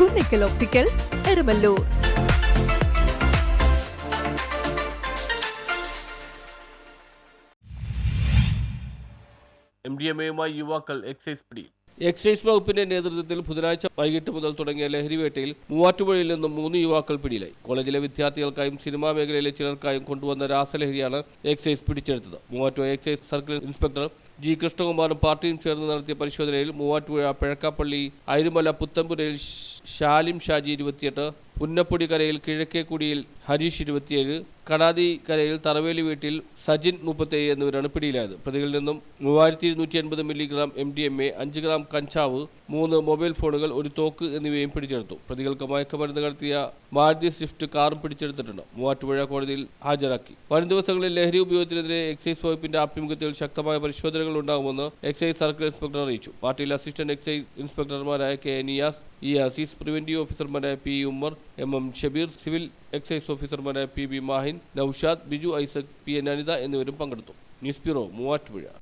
Kunnikkal opticals Erumalloor M D M എയുമായി യുവാക്കൾ excise പിടിയിൽ എക്സൈസ് വകുപ്പിന്റെ നേതൃത്വത്തിൽ ബുധനാഴ്ച വൈകിട്ട് മുതൽ തുടങ്ങിയ ലഹരിവേട്ടയിൽ മൂവാറ്റുപുഴയിൽ നിന്നും മൂന്ന് യുവാക്കൾ പിടിയിലായി. കോളേജിലെ വിദ്യാർത്ഥികൾക്കായും സിനിമാ മേഖലയിലെ ചിലർക്കായും കൊണ്ടുവന്ന രാസലഹരിയാണ് എക്സൈസ് പിടിച്ചെടുത്തത്. Muvattupuzha excise circle inspector G. കൃഷ്ണകുമാറും പാർട്ടിയും ചേർന്ന് നടത്തിയ പരിശോധനയിൽ മൂവാറ്റുപുഴ പിഴക്കാപ്പള്ളി അരുമല പുത്തമ്പുരയിൽ ഷാലിം ഷാജി ഇരുപത്തിയെട്ട് പുന്നപ്പൊടി കരയിൽ കിഴക്കേക്കുടിയിൽ ഹരീഷ് ഇരുപത്തിയേഴ് കടാതി കരയിൽ തറവേലി വീട്ടിൽ സജിൻ മുപ്പത്തേഴ് എന്നിവരാണ് പിടിയിലായത്. പ്രതികളിൽ നിന്നും മൂവായിരത്തി ഇരുന്നൂറ്റി അൻപത് milligram M D M A അഞ്ച് ഗ്രാം കഞ്ചാവ് മൂന്ന് മൊബൈൽ ഫോണുകൾ ഒരു തോക്ക് എന്നിവയും പിടിച്ചെടുത്തു. പ്രതികൾക്ക് മയക്കുമരുന്ന് കടത്തിയ മാരുതി സ്വിഫ്റ്റ് കാറും പിടിച്ചെടുത്തിട്ടുണ്ട്. മൂവാറ്റുപുഴ കോടതിയിൽ ഹാജരാക്കി. വരും ദിവസങ്ങളിൽ ലഹരി ഉപയോഗത്തിനെതിരെ എക്സൈസ് വകുപ്പിന്റെ ആഭിമുഖ്യത്തിൽ ശക്തമായ പരിശോധനകൾ ഉണ്ടാകുമെന്ന് എക്സൈസ് സർക്കിൾ ഇൻസ്പെക്ടർ അറിയിച്ചു. പാർട്ടിയിലെ assistant excise ഇൻസ്പെക്ടർമാരായ K Niyas E Azeez preventive ഓഫീസർമാരായ P Ummer M M Shabeer civil excise ഓഫീസർമാരായ P B Mahin Naushad Biju Isaac P N Anitha എന്നിവരും പങ്കെടുത്തു. News bureau Muvattupuzha.